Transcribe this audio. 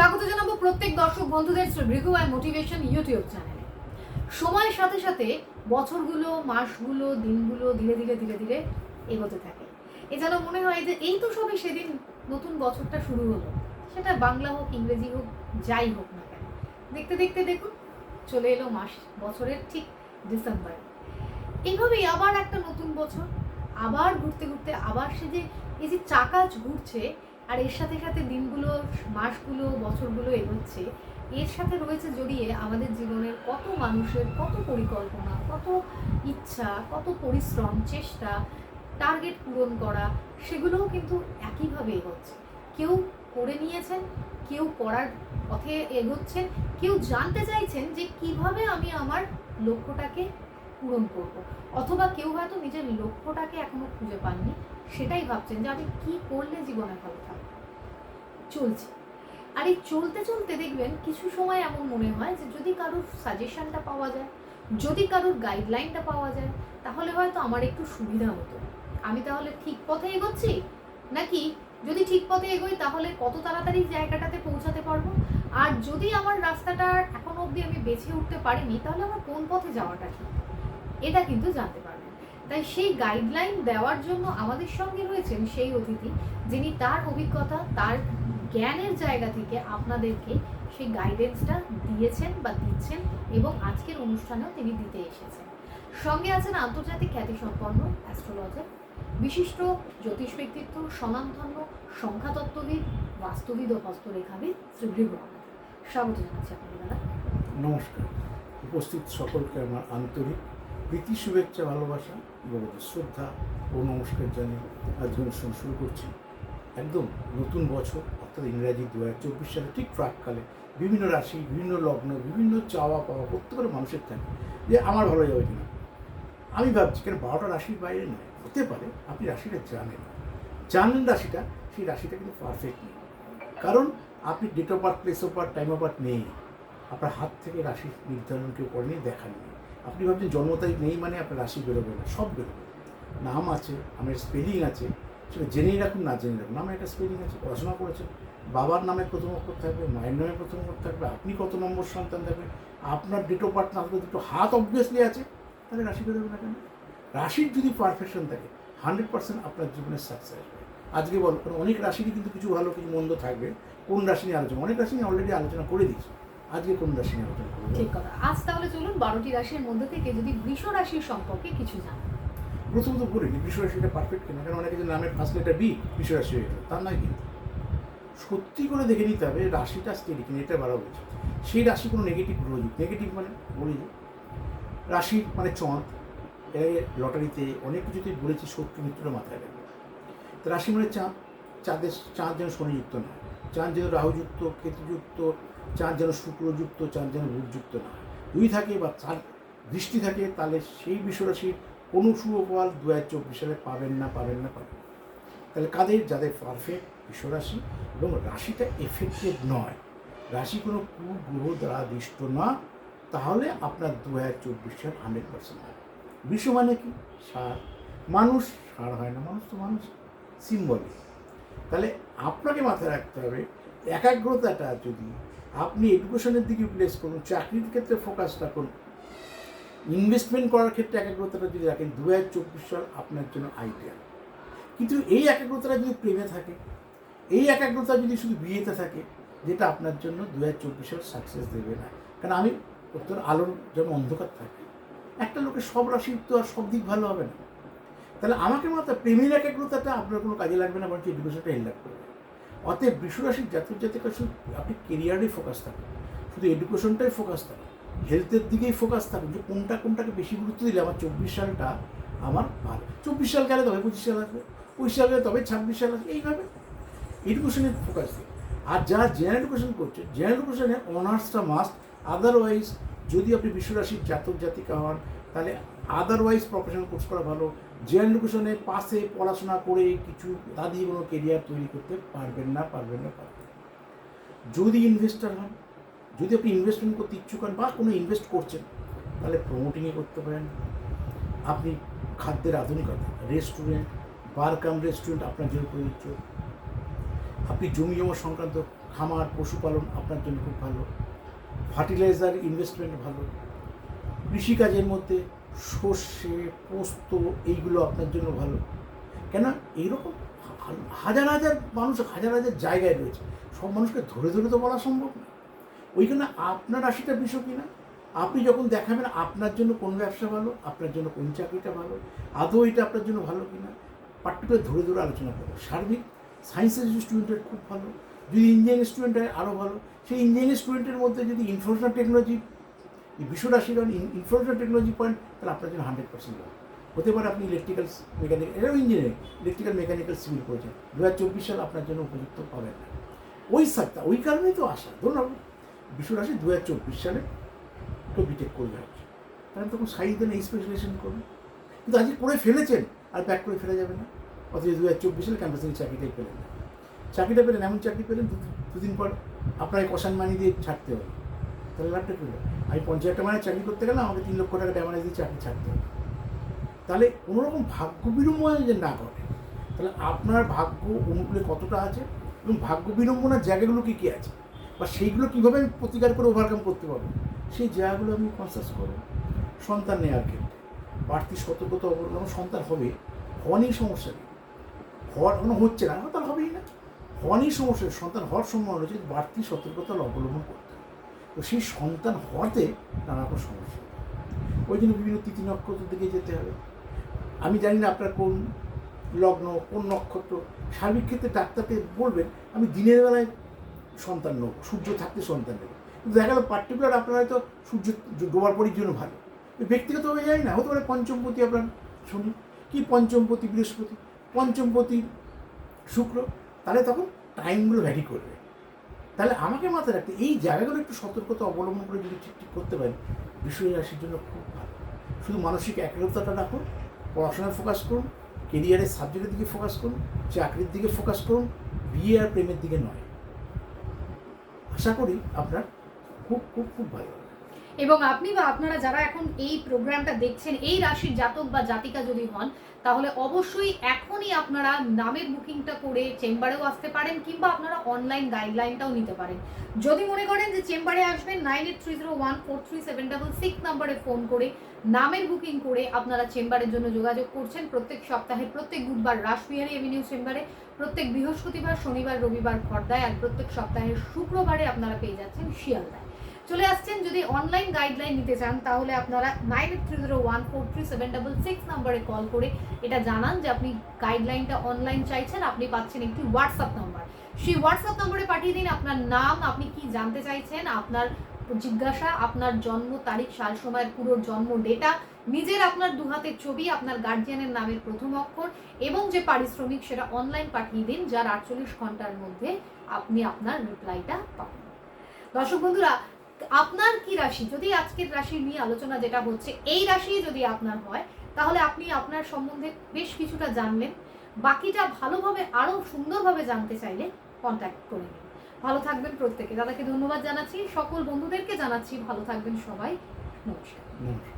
স্বাগত জানাব প্রত্যেক দর্শক বন্ধুদের Shri Bhrigu and motivation YouTube চ্যানেলে সময়ের সাথে সাথে বছরগুলো, মাসগুলো, দিনগুলো ধীরে ধীরে ধীরে ধীরে এগোতে থাকে। এ যেন মনে হয় যে এই তো সবে সেদিন নতুন বছরটা শুরু হলো। সেটা বাংলা হোক, ইংরেজি হোক, যাই হোক না কেন। দেখতে দেখতে দেখুন, চলে এলো মাস, বছরের ঠিক ডিসেম্বর। এইভাবেই আবার একটা নতুন বছর, আবার ঘুরতে ঘুরতে, আবার সে যে, এই যে চাকা ঘুরছে আর এর সাথে সাথে দিনগুলো, মাসগুলো, বছরগুলো এগোচ্ছে, এর সাথে রয়েছে জড়িয়ে আমাদের জীবনের কত মানুষের কত পরিকল্পনা, কত ইচ্ছা, কত পরিশ্রম, চেষ্টা, টার্গেট পূরণ করা, সেগুলোও কিন্তু একইভাবে এগোচ্ছে। কেউ করে নিয়েছেন, কেউ করার পথে এগোচ্ছেন, কেউ জানতে চাইছেন যে কীভাবে আমি আমার লক্ষ্যটাকে পূরণ করব, অথবা কেউ হয়তো নিজের লক্ষ্যটাকে এখনও খুঁজে পাননি। সেটাই ভাবছেন যে আমি কি করলে জীবনে ভালো থাকব চলছে। আর এই চলতে চলতে দেখবেন কিছু সময় এমন মনে হয় যে যদি কারোর সাজেশনটা পাওয়া যায়, যদি কারোর গাইডলাইনটা পাওয়া যায়, তাহলে হয়তো আমার একটু সুবিধা হতো। আমি তাহলে ঠিক পথে এগোচ্ছি? নাকি যদি ঠিক পথে এগোই, তাহলে কত তাড়াতাড়ি জায়গাটাতে পৌঁছাতে পারব? আর যদি আমার রাস্তাটা এখনও অবধি আমি বেছে উঠতে পারিনি, তাহলে আমার কোন পথে যাওয়াটা ঠিক? এটা কিন্তু জানতে পারবেন। তাই সেই গাইডলাইন দেওয়ার জন্য আমাদের সঙ্গে রয়েছেন সেই অতিথি যিনি তার অভিজ্ঞতা, তার জ্ঞানের জায়গা থেকে আপনাদেরকে সেই গাইডেন্সটা দিয়েছেন বা দিচ্ছেন এবং আজকের অনুষ্ঠানেও তিনি দিতে এসেছেন। সঙ্গে আছেন আন্তর্জাতিক খ্যাতিসম্পন্ন অ্যাস্ট্রোলজার বিশিষ্ট জ্যোতিষ ব্যক্তিত্ব, স্বনামধন্য, সংখ্যাতত্ত্ববিদ, বাস্তুবিদ ও হস্তরেখাবিদ ভৃগু স্বাগত জানাচ্ছি আপনাদের দাদা। নমস্কার। উপস্থিত সকলকে আমার আন্তরিক প্রীতি, শুভেচ্ছা, ভালোবাসা এবং শ্রদ্ধা ও নমস্কার জানিয়ে আজকে অনুষ্ঠান শুরু করছি। একদম নতুন বছর, অর্থাৎ ইংরাজি দু হাজার চব্বিশ সালে ঠিক প্রাককালে বিভিন্ন রাশি, বিভিন্ন লগ্ন, বিভিন্ন চাওয়া পাওয়া প্রত্যেকের মানুষের থাকে যে আমার ভালো যাবে কিনা। আমি ভাবছি, কেন বারোটা রাশির বাইরে নয়, হতে পারে আপনি রাশিটা জানেন। জানেন রাশিটা, সেই রাশিটা কিন্তু পারফেক্ট নেই। কারণ আপনি date of birth place of birth time of birth নেই। আপনার হাত থেকে রাশি নির্ধারণ কেউ করেনি, দেখাননি। আপনি ভাবছেন জন্ম তারিখ নেই মানে আপনার রাশি বেরোবে না, সব বেরোবে। নাম আছে আমার স্পেলিং আছে, সেটা জেনেই রাখুন, না জেনে রাখুন। নামে একটা স্পেলিং আছে, পড়াশোনা করেছেন, বাবার নামে প্রথম অক্ষর থাকবে, মায়ের নামে প্রথম অক্ষর থাকবে, আপনি কত নম্বর সন্তান থাকবে আপনার ডেট অফ বার্থ না থাকলে দুটো হাত অবভিয়াসলি আছে, তাহলে রাশি বেরোবে না কেন? রাশির যদি পারফেকশন থাকে হান্ড্রেড পার্সেন্ট আপনার জীবনের সাকসেস আসবে আজকে বল অনেক রাশিরই কিন্তু কিছু ভালো, কিছু মন্দ থাকবে। কোন রাশি নিয়ে আলোচনা? অনেক রাশি নিয়ে অলরেডি আলোচনা করে দিয়েছি। আজকে কোন রাশি নিয়ে আলোচনা করব ঠিক কথা। আজ তাহলে চলুন বারোটি রাশির মধ্যে থেকে যদি বৃষ রাশির সম্পর্কে কিছু জানেন প্রথমত বলিনি রাশিটা পারফেক্ট কিনা? কারণ অনেকে যে নামের ফার্স্ট লেটার বি বিশ্বরাশি হয়ে গেল তার নয় কিন্তু সত্যি করে দেখে নিতে হবে রাশিটা স্টেডি কিনা এটা বলা উচিত সেই রাশি কোনো নেগেটিভ গ্রহযুক্ত নেগেটিভ মানে? বলি রাশি মানে চাঁদ এর লটারিতে অনেক কিছুতেই বলেছি শত্রু মিত্রটা মাথায় রাখবে। তো রাশি মানে চাঁদ চাঁদের চাঁদ যেন শনিযুক্ত নয় চাঁদ যেন রাহুযুক্ত, কেতুযুক্ত চাঁদ যেন শুক্রযুক্ত চাঁদ যেন বুধযুক্ত না দুই থাকে বা চাঁদ দৃষ্টি থাকে, তাহলে সেই বিশ্বরাশির কোনো ফল দু হাজার চব্বিশ সালে পাবেন না পাবেন না, পাবেন তাহলে কাদের? যাদের পারফেক্ট বিশ্বরাশি এবং রাশিটা এফেক্টেড নয়। রাশি কোনো কুগ্রহ দ্বারা দৃষ্ট না, তাহলে আপনার দু হাজার চব্বিশ সাল হান্ড্রেড পার্সেন্ট হবে বিশ্ব মানে কি? সার। মানুষ, সার হয় না। মানুষ তো মানুষ। সিম্বলিক তাহলে আপনাকে মাথায় রাখতে হবে, একাগ্রতাটা যদি আপনি এডুকেশনের দিকে প্লেস করুন, চাকরির ক্ষেত্রে ফোকাস রাখুন। ইনভেস্টমেন্ট করার ক্ষেত্রে একাগ্রতাটা যদি রাখেন দু হাজার চব্বিশ সাল আপনার জন্য আইডিয়াল কিন্তু এই একাগ্রতাটা যদি প্রেমে থাকে, এই একাগ্রতা যদি শুধু বিয়েতে থাকে, যেটা আপনার জন্য দু হাজার চব্বিশ সাল সাকসেস দেবে না। কারণ আমি তোর আলোর যেমন অন্ধকার থাকে, একটা লোকের সব রাশি তো আর সব দিক ভালো হবে না। তাহলে আমাকে মাত্র প্রেমের একাগ্রতাটা আপনার কোনো কাজে লাগবে না, বরঞ্চ এডুকেশনটা হেল্প করবে। অতএব বিশ্বরাশির জাতক জাতিকা শুধু আপনি কেরিয়ারেই ফোকাস থাকুন। শুধু এডুকেশনটাই ফোকাস থাকুন। হেলথের দিকেই ফোকাস থাকুন যে কোনটা কোনটাকে বেশি গুরুত্ব দিলে আমার চব্বিশ সালটা আমার ভালো। চব্বিশ সাল গেলে তবে পঁচিশ সাল আসবে, পঁচিশ সাল গেলে তবে ছাব্বিশ সাল আসবে, এইভাবে এডুকেশনের ফোকাস দিই আর যারা জেনারেল এডুকেশন করছে জেনারেল এডুকেশনে অনার্সটা মাস্ট আদারওয়াইজ যদি আপনি বিশ্বরাশির জাতক জাতিকা হন, তাহলে আদারওয়াইজ প্রফেশনাল কোর্স করা ভালো। জেনারেল এডুকেশনে পাশে পড়াশোনা করে কিছু দিয়ে কোনো কেরিয়ার তৈরি করতে পারবেন না পারবেন না, পারবেন যদি ইনভেস্টার হন, যদি আপনি ইনভেস্টমেন্ট করতে ইচ্ছুক হন বা কোনো ইনভেস্ট করছেন, তাহলে প্রমোটিংয়ে করতে পারেন। আপনি খাদ্যের আধুনিকতা রেস্টুরেন্ট বার কাম রেস্টুরেন্ট আপনার জন্য প্রযোজ্য আপনি জমি জমা সংক্রান্ত খামার, পশুপালন আপনার জন্য খুব ভালো। ফার্টিলাইজার ইনভেস্টমেন্ট ভালো। কৃষিকাজের মধ্যে সর্ষে, পোস্ত, এইগুলো আপনার জন্য ভালো। কেন এইরকম হাজার হাজার মানুষ, হাজার হাজার জায়গায় রয়েছে। সব মানুষকে ধরে ধরে তো বলা সম্ভব না ওইখানে আপনার রাশিটা বিষয় কিনা? আপনি যখন দেখাবেন আপনার জন্য কোন ব্যবসা ভালো, আপনার জন্য কোন চাকরিটা ভালো, আদৌ এটা আপনার জন্য ভালো কিনা? পার্টিকুলার ধরে ধরে আলোচনা করব। সার্বিক, সায়েন্সের স্টুডেন্টের খুব ভালো। যদি ইঞ্জিনিয়ারিং স্টুডেন্ট হয় আরও ভালো, সেই ইঞ্জিনিয়ারিং স্টুডেন্টের মধ্যে যদি ইনফরমেশন টেকনোলজি এই বিশ্বরাশি হন ইনফরমেশন টেকনোলজি পয়েন্ট তাহলে আপনার জন্য হান্ড্রেড পার্সেন্ট ভালো। হতে পারে আপনি ইলেকট্রিক্যাল মেকানিক্যাল এটাও ইঞ্জিনিয়ারিং ইলেকট্রিক্যাল মেকানিক্যাল সিভিল করেছেন। দু হাজার চব্বিশ সাল আপনার জন্য উপযুক্ত পাবেন না। ওই সারটা ওই কারণেই তো আসা। ধরুন বিশ্বরাশি দু হাজার চব্বিশ সালে তো বিটেক করবে হচ্ছে কারণ তখন সাইজ দেন, এই স্পেশালাইজেশন করুন। কিন্তু আজকে করে ফেলেছেন, আর ব্যাক করে ফেলা যাবে না। অথচ দু হাজার চব্বিশ সালে ক্যাম্পাসে চাকরিটাই পেলেন না। চাকরিটা পেলেন, এমন চাকরি পেলেন দুদিন পর আপনাকে কষান মানি দিয়ে ছাড়তে হবে। তাহলে লাভটা পেল আমি পঞ্চাশ টাকা মানে চাকরি করতে গেলাম, আমাকে তিন লক্ষ টাকা ড্যামারেজ দিয়ে চাকরি ছাড়তে হবে। তাহলে কোনো রকম ভাগ্য বিড়ম্বনা যে না ঘটে, তাহলে আপনার ভাগ্য অনুকূলে কতটা আছে এবং ভাগ্য বিড়ম্বনার জায়গাগুলো কী কী আছে? বা সেইগুলো কীভাবে আমি প্রতিকার করে ওভারকাম করতে পারব? সেই জায়গাগুলো আমি কনসাস করব। সন্তান নেওয়ার ক্ষেত্রে বাড়তি সতর্কতা অবলম্বন সন্তান হবে, হওয়া সমস্যা নেই। হওয়ার কোনো হচ্ছে না তার হবেই না। হওয়া সমস্যা সন্তান হওয়ার সম্ভাবনা কিন্তু বাড়তি সতর্কতা অবলম্বন করতে হবে। তো সেই সন্তান হওয়াতে নানা রকম সমস্যা ওই জন্য বিভিন্ন তিথি নক্ষত্রের দিকে যেতে হবে। আমি জানি না আপনার কোন লগ্ন, কোন নক্ষত্র। সার্বিক ক্ষেত্রে ডাক্তারকে বলবেন, আমি দিনের বেলায় সন্তান নেব, সূর্য থাকতে সন্তান নেব। কিন্তু দেখা গেল পার্টিকুলার আপনার হয়তো সূর্য ডোবার পরির জন্য ভালো। ব্যক্তিগতভাবে জানি না, হতে পারে পঞ্চমপতি আপনার শনি। কি পঞ্চমপতি, বৃহস্পতি? পঞ্চমপতি শুক্র। তাহলে তখন টাইমগুলো ভ্যারি করবে। তাহলে আমাকে মাথায় রাখতে, এই জায়গাগুলো একটু সতর্কতা অবলম্বন করে যদি ঠিক ঠিক করতে পারেন বিষয় রাশির জন্য খুব ভালো। শুধু মানসিক একাগ্রতাটা রাখুন, পড়াশোনায় ফোকাস করুন কেরিয়ারের সাবজেক্টের দিকে ফোকাস করুন, চাকরির দিকে ফোকাস করুন, বিয়ে আর প্রেমের দিকে নয়। আশা করি আপনার খুব খুব খুব ভালো এবং আপনি বা আপনারা যারা এখন এই প্রোগ্রামটা দেখছেন, এই রাশির জাতক বা জাতিকা যদি হন, তাহলে অবশ্যই এখনই আপনারা নামের বুকিংটা করে চেম্বারেও আসতে পারেন কিংবা আপনারা অনলাইন গাইডলাইনটাও নিতে পারেন। যদি মনে করেন যে চেম্বারে আসবেন nine eight three zero one four three seven double six নাম্বারে ফোন করে নামের বুকিং করে আপনারা চেম্বারের জন্য যোগাযোগ করছেন। প্রত্যেক সপ্তাহে, প্রত্যেক বুধবার রাসবিহারী এভিনিউ চেম্বারে, প্রত্যেক বৃহস্পতিবার, শনিবার, রবিবার খর্দায়, আর প্রত্যেক সপ্তাহের শুক্রবারে আপনারা পেয়ে যাচ্ছেন শিয়ালদায় চলে আসছেন। যদি অনলাইন গাইডলাইন নিতে চান, তাহলে আপনারা nine eight three zero one four three seven double six নাম্বারে কল করে এটা জানান যে আপনি গাইডলাইনটা অনলাইন চাইছেন, আপনি পাচ্ছেন একটি হোয়াটসঅ্যাপ নাম্বার সেই হোয়াটসঅ্যাপ নম্বরে পাঠিয়ে দিন আপনার নাম, আপনি কি জানতে চাইছেন, আপনার জিজ্ঞাসা, আপনার জন্ম তারিখ, সাল, সময়ের পুরো জন্ম ডেটা নিজের আপনার দু হাতের ছবি, আপনার গার্জিয়ানের নামের প্রথম অক্ষর, এবং যে পারিশ্রমিক সেটা অনলাইন পাঠিয়ে দিন, যার আটচল্লিশ ঘণ্টার মধ্যে আপনি আপনার রিপ্লাইটা পাবেন। দর্শক বন্ধুরা আপনার কি রাশি? যদি আজকের রাশি নিয়ে আলোচনা যেটা হচ্ছে, এই রাশি যদি আপনার হয়, তাহলে আপনি আপনার সম্বন্ধে বেশ কিছুটা জানলেন। বাকিটা ভালোভাবে আরও সুন্দরভাবে জানতে চাইলে কন্ট্যাক্ট করে নিন। ভালো থাকবেন প্রত্যেকে। দাদাকে ধন্যবাদ জানাচ্ছি। সকল বন্ধুদেরকে জানাচ্ছি। ভালো থাকবেন সবাই। নমস্কার। নমস্কার।